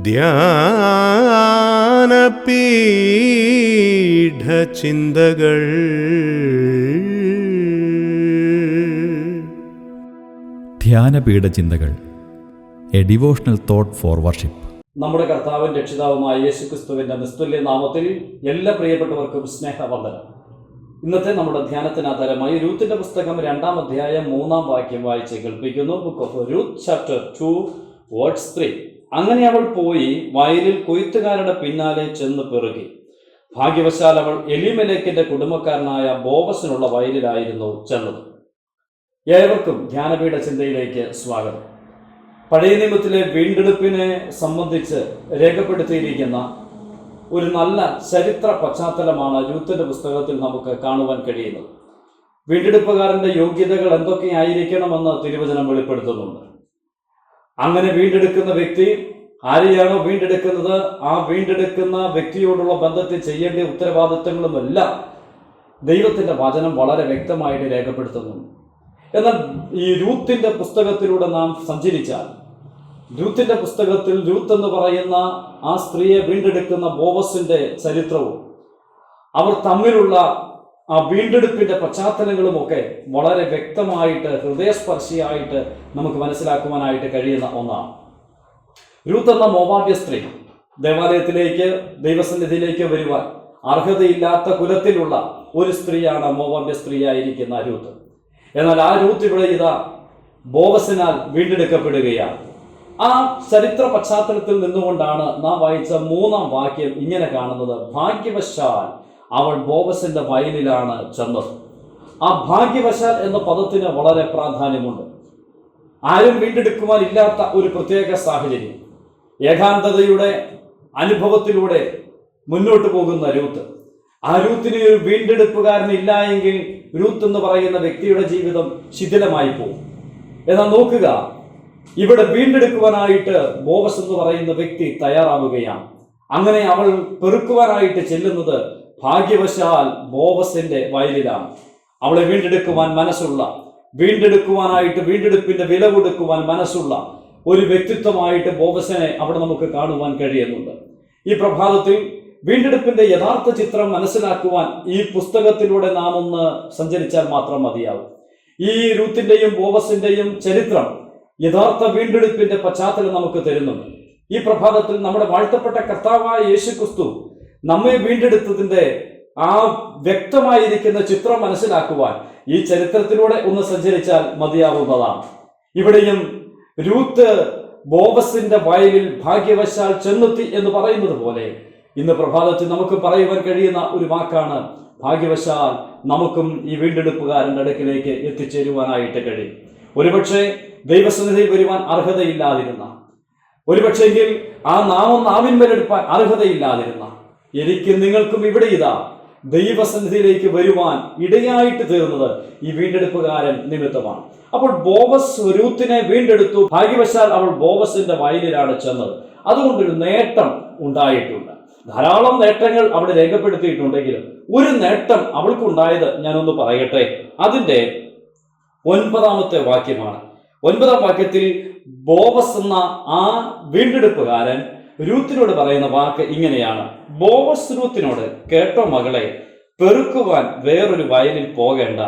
ധ്യാനപീഠചിന്തകൾ. ധ്യാനപീഠ ചിന്തകൾ a devotional thought for worship നമ്മുടെ കർത്താവും രക്ഷിതാവുമായ യേശുക്രിസ്തുവിന്റെ നിസ്തുല്യ നാമത്തിൽ എല്ലാ പ്രിയപ്പെട്ടവർക്കും സ്നേഹവന്ദനം. ഇന്നത്തെ നമ്മുടെ ധ്യാനത്തിനാധാരമായി രൂത്തിന്റെ പുസ്തകം രണ്ടാം അധ്യായം മൂന്നാം വാക്യം വായിച്ച് കേൾപ്പിക്കുന്നു. Book of Ruth chapter two words three അങ്ങനെ അവൾ പോയി വയലിൽ കൊയ്ത്തുകാരുടെ പിന്നാലെ ചെന്ന് പെറുകി. ഭാഗ്യവശാൽ അവൾ എലിമലേക്കിന്റെ കുടുംബക്കാരനായ ബോവസിനുള്ള വയലിലായിരുന്നു ചെന്നത്. ഏവർക്കും ധ്യാനപീഠ ചിന്തയിലേക്ക് സ്വാഗതം. പഴയ നിയമത്തിലെ വീണ്ടെടുപ്പിനെ സംബന്ധിച്ച് രേഖപ്പെടുത്തിയിരിക്കുന്ന ഒരു നല്ല ചരിത്ര പശ്ചാത്തലമാണ് രൂത്തിന്റെ പുസ്തകത്തിൽ നമുക്ക് കാണുവാൻ കഴിയുന്നത്. വീണ്ടെടുപ്പുകാരന്റെ യോഗ്യതകൾ എന്തൊക്കെയായിരിക്കണമെന്ന് തിരുവചനം വെളിപ്പെടുത്തുന്നുണ്ട്. അങ്ങനെ വീണ്ടെടുക്കുന്ന വ്യക്തി ആരെയാണോ വീണ്ടെടുക്കുന്നത് ആ വീണ്ടെടുക്കുന്ന വ്യക്തിയോടുള്ള ബന്ധത്തിൽ ചെയ്യേണ്ട ഉത്തരവാദിത്തങ്ങളുമെല്ലാം ദൈവത്തിന്റെ വചനം വളരെ വ്യക്തമായിട്ട് രേഖപ്പെടുത്തുന്നു. എന്നാൽ ഈ രൂത്തിന്റെ പുസ്തകത്തിലൂടെ നാം സഞ്ചരിച്ചാൽ രൂത്തിന്റെ പുസ്തകത്തിൽ രൂത്ത് എന്ന് പറയുന്ന ആ സ്ത്രീയെ വീണ്ടെടുക്കുന്ന ബോവസിന്റെ ചരിത്രവും അവർ തമ്മിലുള്ള ആ വീണ്ടെടുപ്പിന്റെ പശ്ചാത്തലങ്ങളുമൊക്കെ വളരെ വ്യക്തമായിട്ട് ഹൃദയസ്പർശിയായിട്ട് നമുക്ക് മനസ്സിലാക്കുവാനായിട്ട് കഴിയുന്ന ഒന്നാണ്. രൂത്ത് എന്ന മോവാദ്യ സ്ത്രീ ദേവാലയത്തിലേക്ക് ദൈവസന്നിധിയിലേക്ക് വരുവാൻ അർഹതയില്ലാത്ത കുലത്തിലുള്ള ഒരു സ്ത്രീയാണ് മോവാബ്യ സ്ത്രീയായിരിക്കുന്ന രൂത്ത്. എന്നാൽ ആ രൂത്ത് ഇവിടെ ഇതാ ബോവസിനാൽ വീണ്ടെടുക്കപ്പെടുകയാണ്. ആ ചരിത്ര പശ്ചാത്തലത്തിൽ നിന്നുകൊണ്ടാണ് നാം വായിച്ച മൂന്നാം വാക്യം ഇങ്ങനെ കാണുന്നത്. ഭാഗ്യവശാൽ അവൾ ബോവസിന്റെ വയലിലാണ് ചെന്നത്. ആ ഭാഗ്യവശാൽ എന്ന പദത്തിന് വളരെ പ്രാധാന്യമുണ്ട്. ആരും വീണ്ടെടുക്കുവാൻ ഇല്ലാത്ത ഒരു പ്രത്യേക സാഹചര്യം. ഏകാന്തതയുടെ അനുഭവത്തിലൂടെ മുന്നോട്ട് പോകുന്ന രൂത്ത്. ആ രൂത്തിന് ഒരു വീണ്ടെടുപ്പുകാരൻ ഇല്ല എങ്കിൽ രൂത്ത് എന്ന് പറയുന്ന വ്യക്തിയുടെ ജീവിതം ശിഥിലമായി പോകും. എന്നാൽ നോക്കുക ഇവിടെ വീണ്ടെടുക്കുവാനായിട്ട് ബോബസ് എന്ന് പറയുന്ന വ്യക്തി തയ്യാറാവുകയാണ്. അങ്ങനെ അവൾ പെറുക്കുവാനായിട്ട് ചെല്ലുന്നത് ഭാഗ്യവശാൽ ബോവസിന്റെ വയലിലാണ്. അവളെ വീണ്ടെടുക്കുവാൻ മനസ്സുള്ള വീണ്ടെടുക്കുവാനായിട്ട് വീണ്ടെടുപ്പിന്റെ വില കൊടുക്കുവാൻ മനസ്സുള്ള ഒരു വ്യക്തിത്വമായിട്ട് ബോവസിനെ അവിടെ നമുക്ക് കാണുവാൻ കഴിയുന്നുണ്ട്. ഈ പ്രഭാതത്തിൽ വീണ്ടെടുപ്പിന്റെ യഥാർത്ഥ ചിത്രം മനസ്സിലാക്കുവാൻ ഈ പുസ്തകത്തിലൂടെ നാം ഒന്ന് സഞ്ചരിച്ചാൽ മാത്രം മതിയാവും. ഈ രൂത്തിന്റെയും ബോവസിന്റെയും ചരിത്രം യഥാർത്ഥ വീണ്ടെടുപ്പിന്റെ പശ്ചാത്തലം നമുക്ക് തരുന്നുണ്ട്. ഈ പ്രഭാതത്തിൽ നമ്മുടെ വാഴ്ത്തപ്പെട്ട കർത്താവായ യേശു ക്രിസ്തു നമ്മെ വീണ്ടെടുത്തതിന്റെ ആ വ്യക്തമായിരിക്കുന്ന ചിത്രം മനസ്സിലാക്കുവാൻ ഈ ചരിത്രത്തിലൂടെ ഒന്ന് സഞ്ചരിച്ചാൽ മതിയാവുന്നതാണ്. ഇവിടെയും രൂത്ത് ബോബസിന്റെ വയലിൽ ഭാഗ്യവശാൽ ചെന്നെത്തി എന്ന് പറയുന്നത് പോലെ ഇന്ന് പ്രഭാതത്തിൽ നമുക്ക് പറയുവാൻ കഴിയുന്ന ഒരു വാക്കാണ് ഭാഗ്യവശാൽ നമുക്കും ഈ വീണ്ടെടുപ്പുകാരന്റെ അടുക്കിലേക്ക് എത്തിച്ചേരുവാനായിട്ട് കഴിയും. ഒരുപക്ഷെ ദൈവസന്നിധിയിൽ വരുവാൻ അർഹതയില്ലാതിരുന്ന ഒരുപക്ഷെങ്കിൽ ആ നാമം നാവിന്മേലെടുപ്പാൻ അർഹതയില്ലാതിരുന്ന എനിക്ക് നിങ്ങൾക്കും ഇവിടെ ഇതാ ദൈവസന്നിധിയിലേക്ക് വരുവാൻ ഇടയായിട്ട് തീർന്നത് ഈ വീണ്ടെടുപ്പുകാരൻ നിമിത്തമാണ്. അപ്പോൾ ബോബസ് രൂത്തിനെ വീണ്ടെടുത്തു. ഭാഗ്യവശാൽ അവൾ ബോവസിന്റെ വയലിലാണ് ചെന്നത്. അതുകൊണ്ടൊരു നേട്ടം ഉണ്ടായിട്ടുണ്ട്. ധാരാളം നേട്ടങ്ങൾ അവിടെ രേഖപ്പെടുത്തിയിട്ടുണ്ടെങ്കിലും ഒരു നേട്ടം അവൾക്കുണ്ടായത് ഞാനൊന്ന് പറയട്ടെ. അതിന്റെ ഒൻപതാമത്തെ വാക്യമാണ്. ഒൻപതാം വാക്യത്തിൽ ബോബസ് എന്ന ആ വീണ്ടെടുപ്പുകാരൻ രൂത്തിനോട് പറയുന്ന വാക്ക് ഇങ്ങനെയാണ്. ബോവസ് രൂത്തിനോട് കേട്ടോ മകളെ പെറുക്കുവാൻ വേറൊരു വയലിൽ പോകേണ്ട.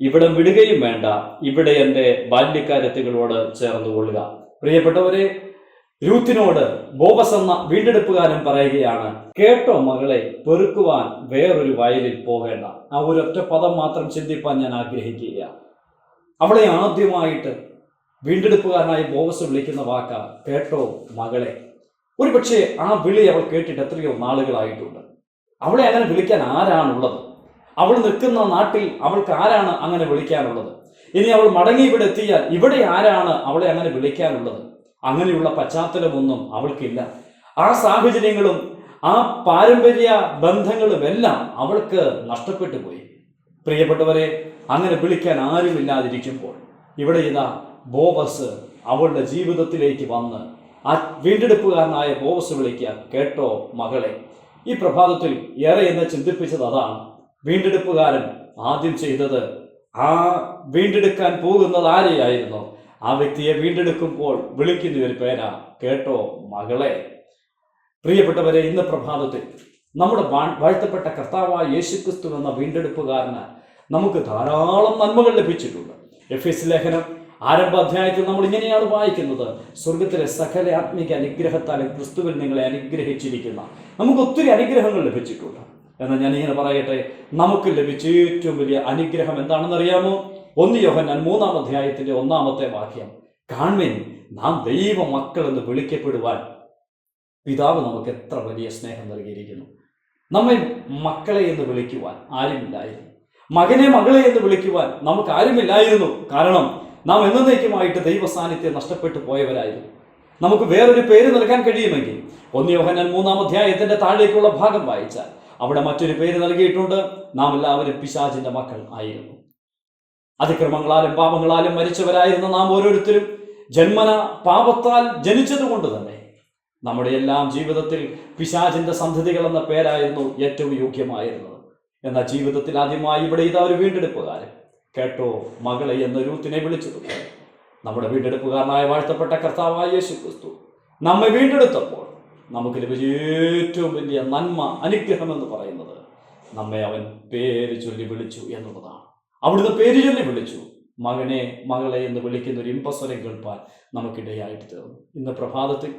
ഇവിടെ വിടുകയും വേണ്ട. ഇവിടെ എന്റെ ബാല്യക്കാരത്തികളോട് ചേർന്ന് കൊള്ളുക. പ്രിയപ്പെട്ടവരെ രൂത്തിനോട് ബോബസ് എന്ന വീണ്ടെടുപ്പുകാരൻ പറയുകയാണ് കേട്ടോ മകളെ പെറുക്കുവാൻ വേറൊരു വയലിൽ പോകേണ്ട. ആ ഒരൊറ്റ പദം മാത്രം ചിന്തിപ്പാൻ ഞാൻ ആഗ്രഹിക്കുക അവളെ ആദ്യമായിട്ട് വീണ്ടെടുപ്പുകാരനായി ബോബസ് വിളിക്കുന്ന വാക്ക കേട്ടോ മകളെ. ഒരുപക്ഷെ ആ വിളി അവൾ കേട്ടിട്ട് എത്രയോ നാളുകളായിട്ടുണ്ട്. അവളെ അങ്ങനെ വിളിക്കാൻ ആരാണുള്ളത്? അവൾ നിൽക്കുന്ന നാട്ടിൽ അവൾക്ക് ആരാണ് അങ്ങനെ വിളിക്കാനുള്ളത്? ഇനി അവൾ മടങ്ങി ഇവിടെ എത്തിയാൽ ഇവിടെ ആരാണ് അവളെ അങ്ങനെ വിളിക്കാനുള്ളത്? അങ്ങനെയുള്ള പശ്ചാത്തലമൊന്നും അവൾക്കില്ല. ആ സാഹചര്യങ്ങളും ആ പാരമ്പര്യ ബന്ധങ്ങളും എല്ലാം അവൾക്ക് നഷ്ടപ്പെട്ടു പോയി. പ്രിയപ്പെട്ടവരെ അങ്ങനെ വിളിക്കാൻ ആരുമില്ലാതിരിക്കുമ്പോൾ ഇവിടെ ഇതാ ബോബസ് അവളുടെ ജീവിതത്തിലേക്ക് വന്ന് ആ വീണ്ടെടുപ്പുകാരനായ ബോവസ് വിളിക്കുക കേട്ടോ മകളെ ഈ പ്രഭാതത്തിൽ ഏറെ എന്നെ ചിന്തിപ്പിച്ചത് അതാണ്. വീണ്ടെടുപ്പുകാരൻ ആദ്യം ചെയ്തത് ആ വീണ്ടെടുക്കാൻ പോകുന്നത് ആരെയായിരുന്നു? ആ വ്യക്തിയെ വീണ്ടെടുക്കുമ്പോൾ വിളിക്കുന്ന ഒരു പേരാ കേട്ടോ മകളെ. പ്രിയപ്പെട്ടവരെ ഇന്ന് പ്രഭാതത്തിൽ നമ്മുടെ വാഴ്ത്തപ്പെട്ട കർത്താവായ യേശുക്രിസ്തു എന്ന വീണ്ടെടുപ്പുകാരന് നമുക്ക് ധാരാളം നന്മകൾ ലഭിച്ചിട്ടുണ്ട്. എഫ് എസ് ലേഖനം ആരംഭ അധ്യായത്തിൽ നമ്മൾ ഇങ്ങനെയാണ് വായിക്കുന്നത്. സ്വർഗത്തിലെ സകല ആത്മീക അനുഗ്രഹത്താലും ക്രിസ്തുവിൽ നിങ്ങളെ അനുഗ്രഹിച്ചിരിക്കുന്ന നമുക്ക് ഒത്തിരി അനുഗ്രഹങ്ങൾ ലഭിച്ചിട്ടുണ്ട്. എന്നാൽ ഞാൻ ഇങ്ങനെ പറയട്ടെ നമുക്ക് ലഭിച്ച ഏറ്റവും വലിയ അനുഗ്രഹം എന്താണെന്ന് അറിയാമോ ഒന്ന് യോഹന്നാൻ മൂന്നാം അധ്യായത്തിന്റെ ഒന്നാമത്തെ വാക്യം. കാൺവിൻ നാം ദൈവ മക്കൾ എന്ന് വിളിക്കപ്പെടുവാൻ പിതാവ് നമുക്ക് എത്ര വലിയ സ്നേഹം നൽകിയിരിക്കുന്നു. നമ്മെ മക്കളെ എന്ന് വിളിക്കുവാൻ ആരുമില്ലായിരുന്നു. മകനെ മകളെ എന്ന് വിളിക്കുവാൻ നമുക്ക് ആരുമില്ലായിരുന്നു. കാരണം നാം എന്നേക്കുമായിട്ട് ദൈവ സാന്നിധ്യം നഷ്ടപ്പെട്ടു പോയവരായിരുന്നു. നമുക്ക് വേറൊരു പേര് നൽകാൻ കഴിയുമെങ്കിൽ ഒന്ന് യോഹന്നാൻ മൂന്നാം അധ്യായത്തിന്റെ താഴേക്കുള്ള ഭാഗം വായിച്ചാൽ അവിടെ മറ്റൊരു പേര് നൽകിയിട്ടുണ്ട്. നാം എല്ലാവരും പിശാചിന്റെ മക്കൾ ആയിരുന്നു. അതിക്രമങ്ങളാലും പാപങ്ങളാലും മരിച്ചവരായിരുന്ന നാം ഓരോരുത്തരും ജന്മന പാപത്താൽ ജനിച്ചതുകൊണ്ട് തന്നെ നമ്മുടെ എല്ലാം ജീവിതത്തിൽ പിശാചിന്റെ സന്ധതികൾ എന്ന പേരായിരുന്നു ഏറ്റവും യോഗ്യമായിരുന്നത്. എന്നാൽ ജീവിതത്തിൽ ആദ്യമായി ഇവിടെ ഇതാ ഒരു വീണ്ടെടുപ്പുകാരൻ. കേട്ടോ മകളെ എന്ന രൂത്തിനെ വിളിച്ചത്. നമ്മുടെ വീണ്ടെടുപ്പുകാരനായ വാഴ്ത്തപ്പെട്ട കർത്താവായ യേശു ക്രിസ്തു നമ്മെ വീണ്ടെടുത്തപ്പോൾ നമുക്ക് ലഭിച്ച ഏറ്റവും വലിയ നന്മ അനുഗ്രഹം എന്ന് പറയുന്നത് നമ്മെ അവൻ പേര് ചൊല്ലി വിളിച്ചു എന്നുള്ളതാണ്. അവിടുന്ന് പേര് ചൊല്ലി വിളിച്ചു. മകനെ മകളെ എന്ന് വിളിക്കുന്ന ഒരു ഇമ്പസ്വരം കേൾപ്പാൻ നമുക്കിടയായിട്ട് തീർന്നു. ഇന്ന് പ്രഭാതത്തിൽ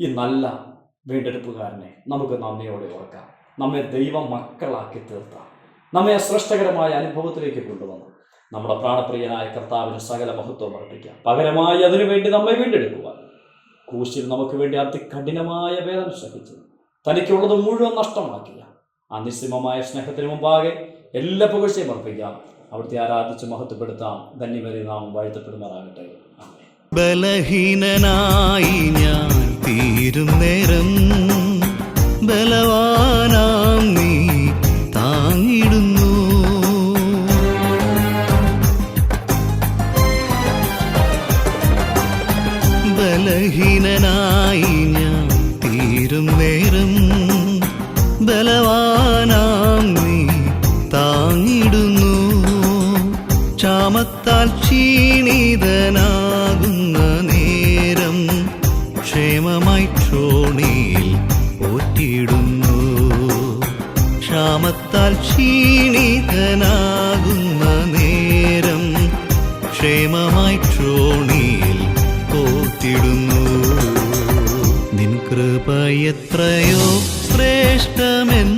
ഈ നല്ല വീണ്ടെടുപ്പുകാരനെ നമുക്ക് നന്ദിയോടെ ഓർക്കാം. നമ്മെ ദൈവ മക്കളാക്കി തീർത്ത. നമ്മെ ശ്രേഷ്ഠകരമായ അനുഭവത്തിലേക്ക് കൊണ്ടുവന്നു. നമ്മുടെ പ്രാണപ്രിയനായ കർത്താവിന് സകല മഹത്വം അർപ്പിക്കാം. പകരമായി അതിനുവേണ്ടി നമ്മെ വീണ്ടെടുക്കുവാൻ. കൂശിൽ നമുക്ക് വേണ്ടി അതികഠിനമായ വേദന സഹിച്ചു തനിക്കുള്ളത് മുഴുവൻ നഷ്ടമാക്കിയ. ആ നിസ്സിമമായ സ്നേഹത്തിന് മുമ്പാകെ എല്ലാ പുകഴ്ചയും അർപ്പിക്കാം. അവിടുത്തെ ആരാധിച്ച് മഹത്വപ്പെടുത്താം. ധന്യമരി നാം വാഴ്ത്തപ്പെടുമാറാകട്ടെ. ബലഹീനനായി ഞാൻ തീരും നേരം. ബലവാനാം ബലഹീനനായി ഞാൻ തീരും നേരം ബലവാനാം നീ താങ്ങിടുന്നു. ക്ഷാമത്താൽ ക്ഷീണിതനാകുന്ന നേരം ക്ഷേമമായി ക്ഷോണിയിൽ ഒറ്റിയിടുന്നു ക്ഷാമത്താൽ ക്ഷീണിതനാകുന്ന നേരം ക്ഷേമമായി ക്ഷോണിയിൽ എത്രയോ ശ്രേഷ്ഠമെന്ന്